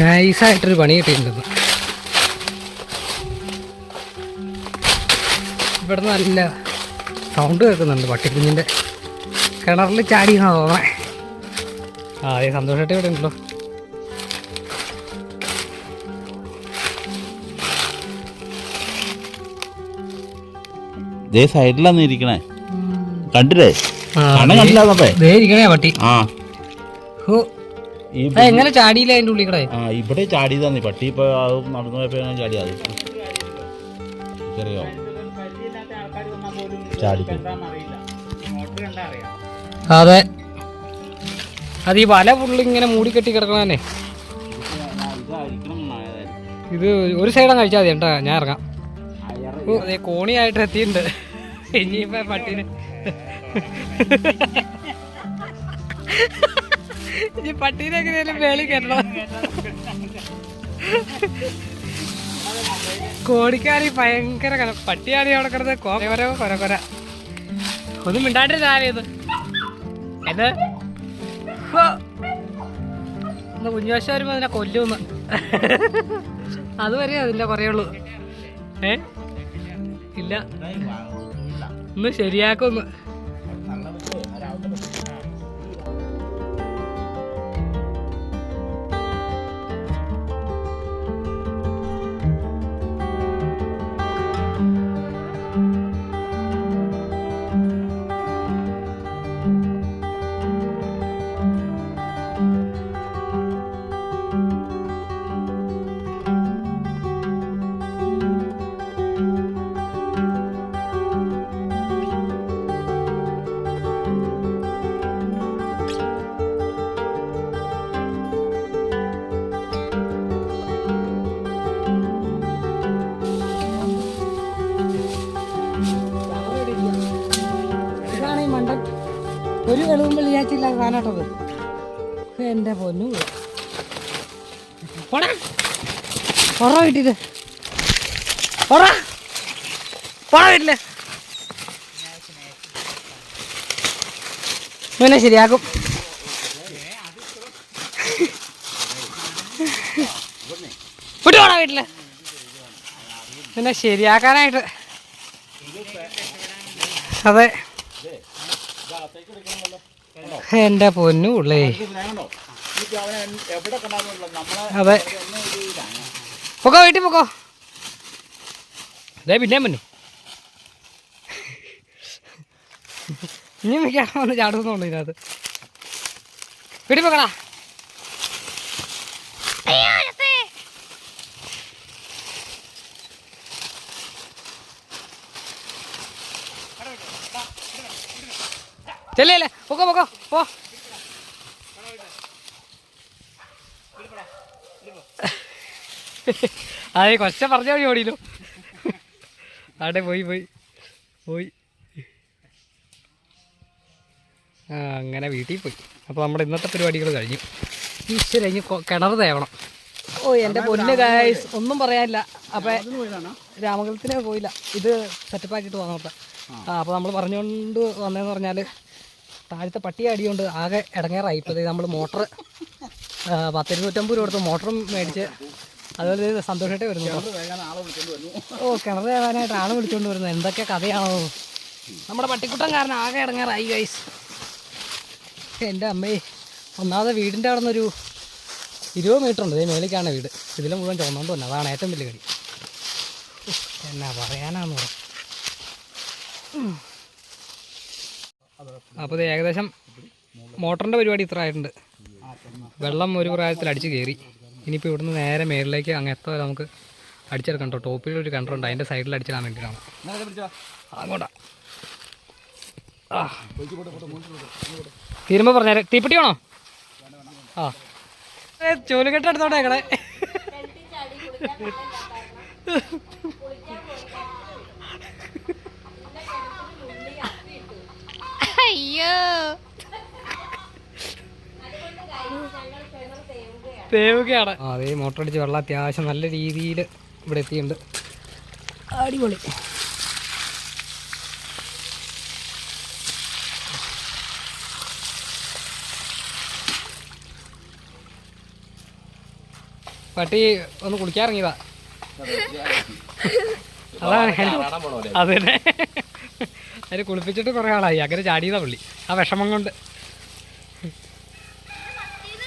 നൈസായിട്ടൊരു പണി കിട്ടിയിട്ടുണ്ട്. ഇവിടെ നല്ല സൗണ്ട് കേൾക്കുന്നുണ്ട് പട്ടിക്കുഞ്ഞിന്റെ. കിണറിൽ ചാടി തോന്നണേ. ആ അതേ സന്തോഷമായിട്ട് ഇവിടെ ഉണ്ടല്ലോ. ദേ സൈഡിലാണ് ഇരിക്കണേ. കണ്ടില്ലേ? കണ്ടില്ലാന്നപ്പേ? ദേ ഇരിക്കണേ പട്ടി. ആ. ഈ എങ്ങനെ ചാടിയില്ല അതിന്റെ ഉള്ളിൽ കൂടെ? ആ ഇവിടെ ചാടിയതാന്ന്. പട്ടി ഇപ്പൊ നടന്നു പോയപ്പോ ചാടിയത് ചെറിയോ അതെ. അത് ഈ വല പുള്ളി ഇങ്ങനെ മൂടി കെട്ടി കിടക്കണേ ഇത് ഒരു സൈഡം കഴിച്ചാൽ മതി കേട്ടോ. ഞാൻ ഇറങ്ങാം. അതെ കോണിയായിട്ട് എത്തിയിട്ടുണ്ട്. ഇനിയിപ്പോ പട്ടീനെ ഇനി പട്ടീനെ എങ്ങനെയാലും വേളി കയറ്റണം കോടിക്കാരി ഭയങ്കര കല പട്ടിയാണ് അവിടെ കിടന്ന് കോര കൊര കൊര ഒന്നും മിണ്ടാണ്ടിരുന്ന ആരെയത് എന്ത്? ഹോ. ഒന്ന് കുഞ്ഞുവശം വരുമ്പോ അതിനെ കൊല്ലുമെന്ന് അതുവരെ അതിന്റെ പറയുള്ളൂ ഏ? ഇല്ല. ഒന്ന് ശരിയാക്കൊന്ന്. ഒരു വെളിവും വെള്ളിയാഴ്ചയില്ല കാണാട്ടത് എന്റെ പൊന്നു പോടാ. പൊറ വീട്ടിൽ. വീട്ടിൽ. പിന്നെ ശരിയാക്കും. വിട്ടു പോടാ വീട്ടിൽ. പിന്നെ ശരിയാക്കാനായിട്ട്. അതെ. എന്റെ പൊന്നു ഉള്ളേ എവിടെ കണ്ടാലും നമ്മളെ അതെ പൊക്കോ വീട്ടിൽ പൊക്കോ. അതെ പിന്നെ. മുന്നേ ഇനി മിക്കാൻ വന്ന് ചാടുന്നുള്ളു ഇതിനകത്ത്. വീട്ടിൽ പൊക്കടാ. ചെല്ലേ പൊക്കോ പൊക്കോ. പോ. അതെ കൊച്ച പറഞ്ഞ വഴി ഓടിയില്ലോ അവിടെ പോയി പോയി. പോയി. ആ അങ്ങനെ വീട്ടിൽ പോയി. അപ്പോൾ നമ്മുടെ ഇന്നത്തെ പരിപാടികൾ കഴിഞ്ഞു. ഈശ്വര കഴിഞ്ഞ് കിണർ തേവണം. ഓ എന്റെ പൊന്ന് ഗായ്സ് ഒന്നും പറയാനില്ല. അപ്പോൾ രാമകുളത്തിന് പോയില്ല. ഇത് സെറ്റപ്പ് ആക്കിയിട്ട് വന്നോട്ടെ. ആ. അപ്പോൾ നമ്മൾ പറഞ്ഞുകൊണ്ട് വന്നതെന്ന് പറഞ്ഞാൽ താഴത്തെ പട്ടി അടിയുണ്ട് ആകെ ഇടങ്ങേറായി. ഇപ്പോൾ നമ്മൾ മോട്ടർ പത്തിരുന്നൂറ്റമ്പത് രൂപ കൊടുത്ത് മോട്ടറും മേടിച്ച് അതുപോലെ സന്തോഷമായിട്ട് വരുന്നു ഓ കിണർ വേകാനായിട്ട് ആൾ വിളിച്ചുകൊണ്ട് വരുന്നത് എന്തൊക്കെ കഥയാണോ? നമ്മുടെ പട്ടിക്കുട്ടം കാരണം ആകെ ഇടങ്ങേറായി ഗൈസ് എന്റെ അമ്മേ ഒന്നാമത് വീടിന്റെ അവിടെ നിന്നൊരു ഇരുപത് മീറ്റർ ഉണ്ട്. ഇതേ മേലേക്കാണ് വീട്. ഇതിലും മുഴുവൻ ചുമന്നുകൊണ്ട് തന്നെ അതാണ് ഏറ്റവും വലിയ കടി എന്നാ പറയാനാന്ന് പറ. അപ്പോൾ ഇത് ഏകദേശം മോട്ടറിന്റെ പരിപാടി ഇത്ര ആയിട്ടുണ്ട്. വെള്ളം ഒരു പ്രായത്തിൽ അടിച്ച് കയറി ഇനിയിപ്പോൾ ഇവിടുന്ന് നേരെ മേളിലേക്ക് അങ്ങ് എത്ര നമുക്ക് അടിച്ചെടുക്കണം കേട്ടോ. ടോപ്പിൽ ഒരു കിണറുണ്ട് അതിന്റെ സൈഡിൽ അടിച്ചിടാൻ വേണ്ടിയിട്ടാണ് അങ്ങോട്ടാ. തീരുമ്പോൾ പറഞ്ഞാൽ തീപ്പെട്ടി വേണോ? ആ. ചോലുകെട്ടടുത്തോട്ടെ ഞങ്ങളെ. തേവുകയാണ്. അതേ മോട്ടർ അടിച്ച് വെള്ളം അത്യാവശ്യം നല്ല രീതിയിൽ ഇവിടെ എത്തിയിട്ടുണ്ട്. അടിപൊളി. പട്ടി ഒന്ന് കുളിക്കാറിങ്ങിയതാ അതാണ് അത്. തന്നെ അതിന് കുളിപ്പിച്ചിട്ട് കുറേ ആളായി. അങ്ങനെ ചാടിയതാ പുള്ളി. ആ വിഷമം കൊണ്ട്.